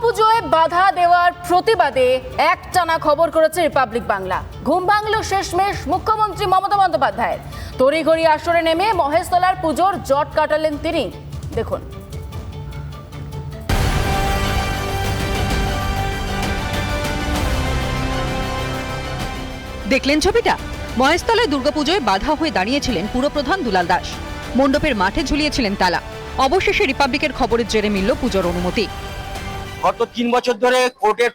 দুর্গাপুজোয় বাধা দেওয়ার প্রতিবাদে একটানা খবর করেছে রিপাবলিক বাংলা। ঘুম ভাঙল শেষমেশ মুখ্যমন্ত্রী মমতা বন্দ্যোপাধ্যায়ের। তড়িঘড়ি আসরে নেমে মহেশতলার পুজোর জট কাটালেন তিনি। দেখুন। দেখলেন ছবিটা? মহেশতলায় দুর্গাপুজোয় বাধা হয়ে দাঁড়িয়েছিলেন পুরপ্রধান দুলাল দাস। মণ্ডপের মাঠে ঝুলিয়েছিলেন তালা। অবশেষে রিপাবলিকের খবরের জেরে মিলল পুজোর অনুমতি। গত তিন বছর ধরে কোর্টের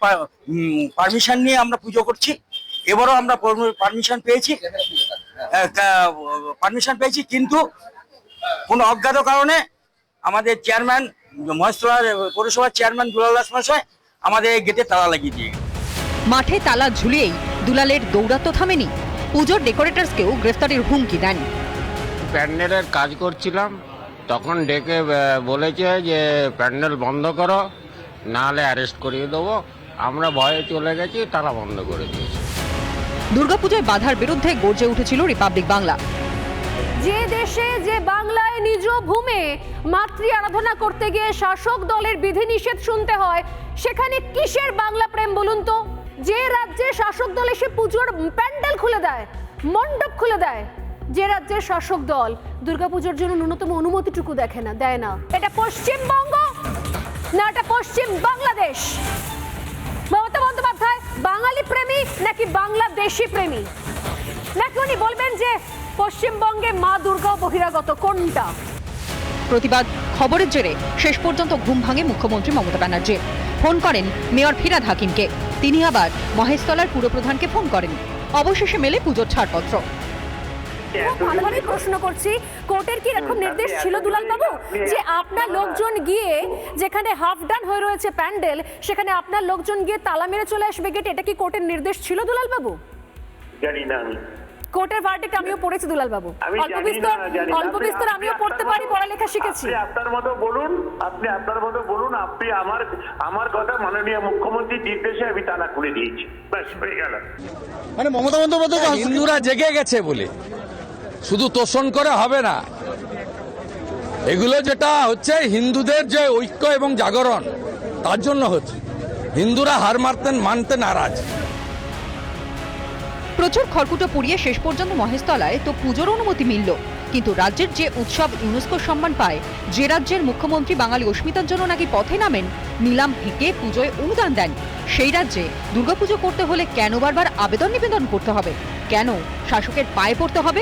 পারমিশন নিয়ে আমরা পুজো করছি। এবারও আমরা পারমিশন পেয়েছি। পারমিশন পেয়েছি কিন্তু কোনো অজ্ঞাত কারণে আমাদের চেয়ারম্যান মহেশতলার পৌরসভার চেয়ারম্যান দুলাল দাস মহাশয় আমাদের গেটে তালা লাগিয়ে দিয়ে মাঠে তালা ঝুলিয়েই দুলালের দৌড়াত্ম থামেনি। পুজোর ডেকোরেটরসকেও গ্রেফতারের হুমকি দেন। প্যান্ডেলের কাজ করছিলাম তখন ডেকে বলেছে যে প্যান্ডেল বন্ধ করো। নাহলে অ্যারেস্ট করিয়ে দেবো। আমরা ভয়ে চলে গেছি তারা বন্ধ করে দিয়েছে। দুর্গাপুজোয় বাধার বিরুদ্ধে গর্জে উঠেছিল রিপাবলিক বাংলা। যে দেশে যে বাংলায় নিজ ভূমে মাতৃ আরাধনা করতে গিয়ে শাসক দলের বিধিনিষেধ শুনতে হয় সেখানে কিসের বাংলা প্রেম বলুন তো? যে রাজ্যে শাসক দল এসে পুজোর প্যান্ডেল খুলে দেয় মণ্ডপ খুলে দেয় যে রাজ্যের শাসক দল দুর্গাপুজোর জন্য ন্যূনতম অনুমতিটুকু দেখে না দেয় না। এটা পশ্চিমবঙ্গ! পশ্চিম বাংলাদেশ। মমতা বন্দ্যোপাধ্যায় বাঙালি প্রেমী নাকি বাংলাদেশি প্রেমী? নাকি উনি বলবেন যে পশ্চিমবঙ্গে মা দুর্গা বহিরাগত কোনটা? প্রতিবাদ খবরের জেরে শেষ পর্যন্ত ঘুম ভাঙে মুখ্যমন্ত্রী মমতা ব্যানার্জি। ফোন করেন মেয়র ফিরাদ হাকিমকে। তিনি আবার মহেশতলার পুরপ্রধানকে ফোন করেন। অবশেষে মেলে পুজোর ছাড়পত্র। খুব ভালোভাবে প্রশ্ন করছি কোর্টের কি এরকম নির্দেশ ছিল দুলাল বাবু যে আপনার লোকজন গিয়ে যেখানে হাফ ডান হয়ে রয়েছে প্যান্ডেল সেখানে আপনার লোকজন গিয়ে তালা মেরে চলে আসবে গেটে এটা কি কোর্টের নির্দেশ ছিল দুলাল বাবু জানি না আমি। কোর্টের ভার্ডিক্ট আমিও পড়েছি দুলাল বাবু অল্প বিস্তর। অল্প বিস্তর আমিও পড়তে পারি পড়ালেখা শিখেছি। আপনি আপনার মতো বলুন আপনি আপনার মতো বলুন আপনি আমার আমার কথা মাননীয় মুখ্যমন্ত্রীর নির্দেশে আমি তালা খুলে দিয়েছি। ব্যাস হয়ে গেল। মানে মমতা বন্দ্যোপাধ্যায় হিন্দুরা জেগে গেছে বলে। শুধু তোষণ করে হবে না। এগুলো যেটা হচ্ছে হিন্দুদের যে ঐক্য এবং জাগরণ, তার জন্য হচ্ছে। হিন্দুরা হার মারতেন মানতে নারাজ। প্রচুর খড়কুটো পুড়িয়ে শেষ পর্যন্ত মহেশতলায় তো পুজোর অনুমতি মিলল। কিন্তু রাজ্যের যে উৎসব ইউনেস্কো সম্মান পায়, যে রাজ্যের মুখ্যমন্ত্রী বাঙালি অস্মিতার জন্য নাকি পথে নামেন, নিলাম হেঁকে পুজোয় অনুদান দেন। সেই রাজ্যে দুর্গাপুজো করতে হলে কেন বারবার আবেদন নিবেদন করতে হবে? কেন শাসকের পায়ে পড়তে হবে?